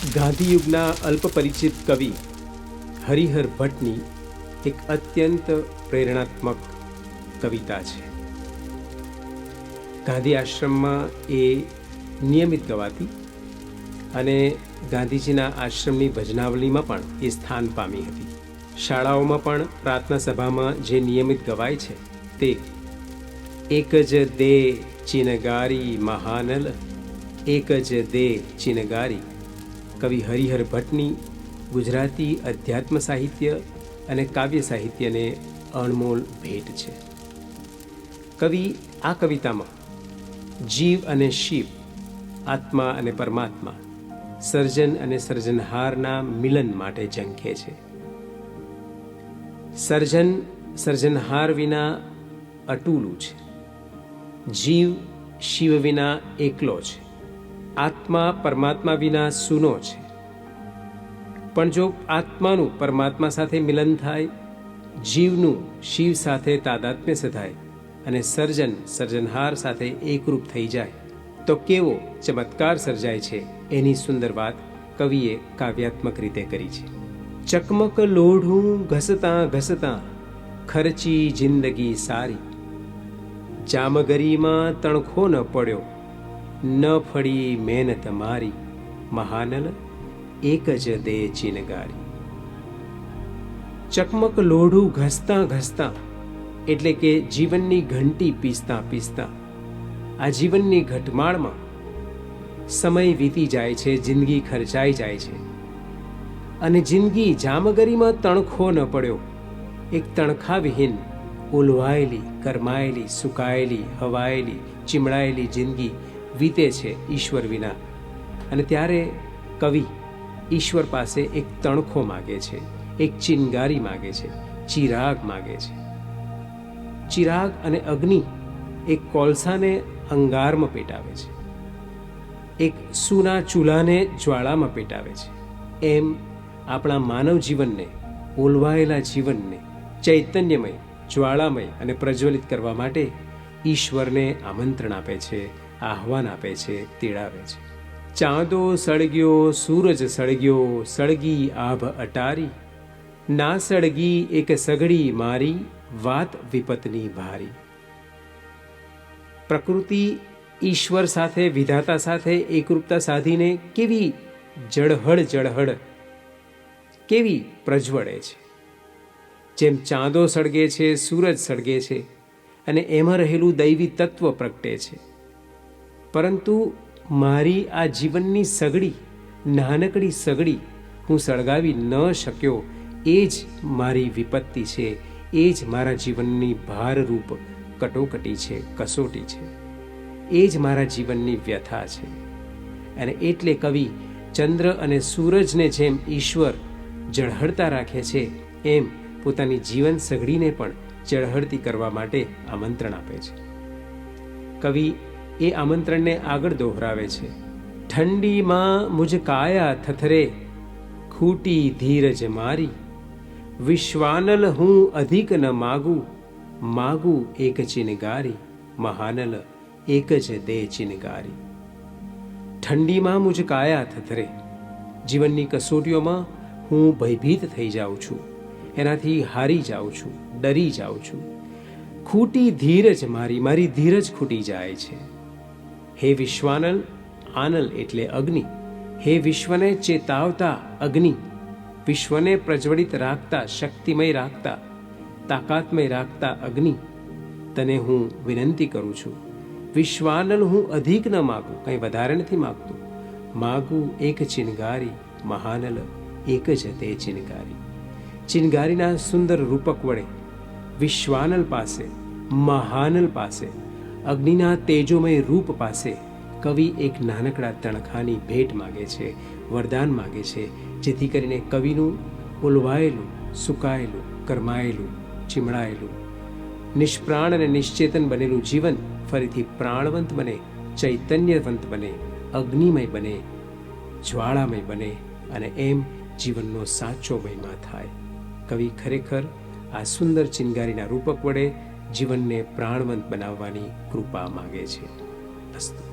ગાંધીયુગના અલ્પ પરિચિત કવિ હરિહર ભટ્ટની એક અત્યંત પ્રેરણાત્મક કવિતા છે. ગાંધી આશ્રમમાં એ નિયમિત ગવાતી અને ગાંધીજીના આશ્રમની ભજનાવલીમાં પણ એ સ્થાન પામી હતી. શાળાઓમાં પણ પ્રાર્થના સભામાં જે નિયમિત ગવાય છે તે એક જ દે ચિનગારી મહાનલ, એક જ દે ચિનગારી કવિ હરિહર ભટ્ટની ગુજરાતી અધ્યાત્મ સાહિત્ય અને કાવ્ય સાહિત્યને અણમોલ ભેટ છે. કવિ આ કવિતામાં, જીવ અને શિવ, આત્મા અને પરમાત્મા, સર્જન અને સર્જનહારના મિલન માટે ઝંખે છે. સર્જન, સર્જનહાર વિના અટૂલું છે. જીવ શિવ વિના એકલો છે. આત્મા પરમાત્મા વિના સૂનો છે. પણ જો આત્માનું પરમાત્મા સાથે મિલન થાય, જીવનું શિવ સાથે તાદાત્મ્ય સધાય અને સર્જન સર્જનહાર સાથે એકરૂપ થઈ જાય, તો કેવો ચમત્કાર સર્જાય છે એની સુંદર વાત કવિએ કાવ્યાત્મક રીતે કરી છે. ચકમક લોઢું ઘસતા ઘસતા, ખર્ચી જિંદગી સારી. જામગરીમાં તણખો ન પડ્યો ન ફળી મહેનત મારી, મહાનલ એક જ દે ચિનગારી. ચકમક લોઢું ઘસતા ઘસતા, એટલે કે જીવનની ઘંટી પીસતા પીસતા, આ જીવનની ઘટમાળમાં સમય વીતી જાય છે, જિંદગી ખર્ચાઈ જાય છે. અને જિંદગી જામગરીમાં તણખો ન પડ્યો, એક તણખાવિહીન ઉલવાયેલી કરમાયેલી, સુકાયેલી, હવાયેલી ચીમળાયેલી જિંદગી વીતે છે ઈશ્વર વિના. અને ત્યારે કવિ ઈશ્વર પાસે એક તણખો માગે છે, એક ચિનગારી માગે છે, ચિરાગ માગે છે. ચિરાગ અને અગ્નિ એક કોલસાને અંગારમાં પેટાવે છે. એક સૂના ચૂલાને જ્વાળામાં પેટાવે છે. એમ આપણા માનવ જીવનને, ઓલવાયેલા જીવનને ચૈતન્યમય, જ્વાળામય અને પ્રજ્વલિત કરવા માટે ઈશ્વરને આમંત્રણ આપે છે આહવાન આપે છે, તેડાવે છે. ચાંદો સળગ્યો, સૂરજ સળગ્યો, સળગી આભ અટારી. ના સળગી, એક સગડી મારી, વાત વિપતની ભારી. પ્રકૃતિ ઈશ્વર સાથે, વિધાતા સાથે, એકરૂપતા સાધીને કેવી જળહળ જળહળ, કેવી પ્રજ્વળે છે. જેમ ચાંદો સળગે છે, સૂરજ સળગે છે, અને એમાં રહેલું દૈવી તત્વ પ્રગટે છે. પરંતુ મારી આ જીવનની સગડી, નાનકડી સગડી હું સળગાવી ન શક્યો. એ જ મારી વિપત્તિ છે. એ જ મારા જીવનની ભારરૂપ કટોકટી છે, કસોટી છે. એ જ મારા જીવનની વ્યથા છે. અને એટલે કવિ ચંદ્ર અને સૂરજને જેમ ઈશ્વર જળહળતા રાખે છે, એમ પોતાની જીવન સઘળીને પણ ચળહળતી કરવા માટે આમંત્રણ આપે છે. કવિ એ આમંત્રણને આગળ દોહરાવે છે. ઠંડીમાં મુજ કાયા થથરે, ખૂટી ધીરજ મારી. વિશ્વાનલ હું અધિક ન માગું માગું એક ચિનગારી, મહાનલ એક જ દે ચિનગારી. ઠંડીમાં મુજ કાયા થથરે, જીવનની કસોટીઓમાં હું ભયભીત થઈ જાઉં છું, એનાથી હારી જાઉં છું, ડરી જાઉં છું. ખૂટી ધીરજ મારી મારી ધીરજ ખૂટી જાય છે. હે વિશ્વાનલ, આનલ એટલે અગ્નિ. હે વિશ્વને ચેતાવતા અગ્નિ. વિશ્વને પ્રજ્વલિત રાખતા, શક્તિમય રાખતા, તાકાતમય રાખતા અગ્નિ. તને હું વિનંતી કરું છું. વિશ્વાનલ હું અધિક ન માગું, કંઈ વધારે નથી માગતું. માગું એક ચિનગારી, મહાનલ એક જ તે ચિનગારી. ચિનગારીના સુંદર રૂપક વડે વિશ્વાનલ પાસે, મહાનલ પાસે અગ્નિના તેજોમય રૂપ પાસે કવિ એક નાનકડા તણખાની ભેટ માગે છે, વરદાન માગે છે, જેથી કરીને કવિનું ઓલવાયેલું, સુકાયેલું, કરમાયેલું ચીમડાયેલું નિષ્પ્રાણ અને નિશ્ચેતન બનેલું જીવન ફરીથી પ્રાણવંત બને, ચૈતન્યવંત બને, અગ્નિમય બને, જ્વાળામય બને અને એમ જીવનનો સાચો મહિમા થાય. કવિ ખરેખર આ સુંદર ચિનગારીના રૂપક વડે જીવનને પ્રાણવંત બનાવવાની કૃપા માગે છે. અસ્તુ.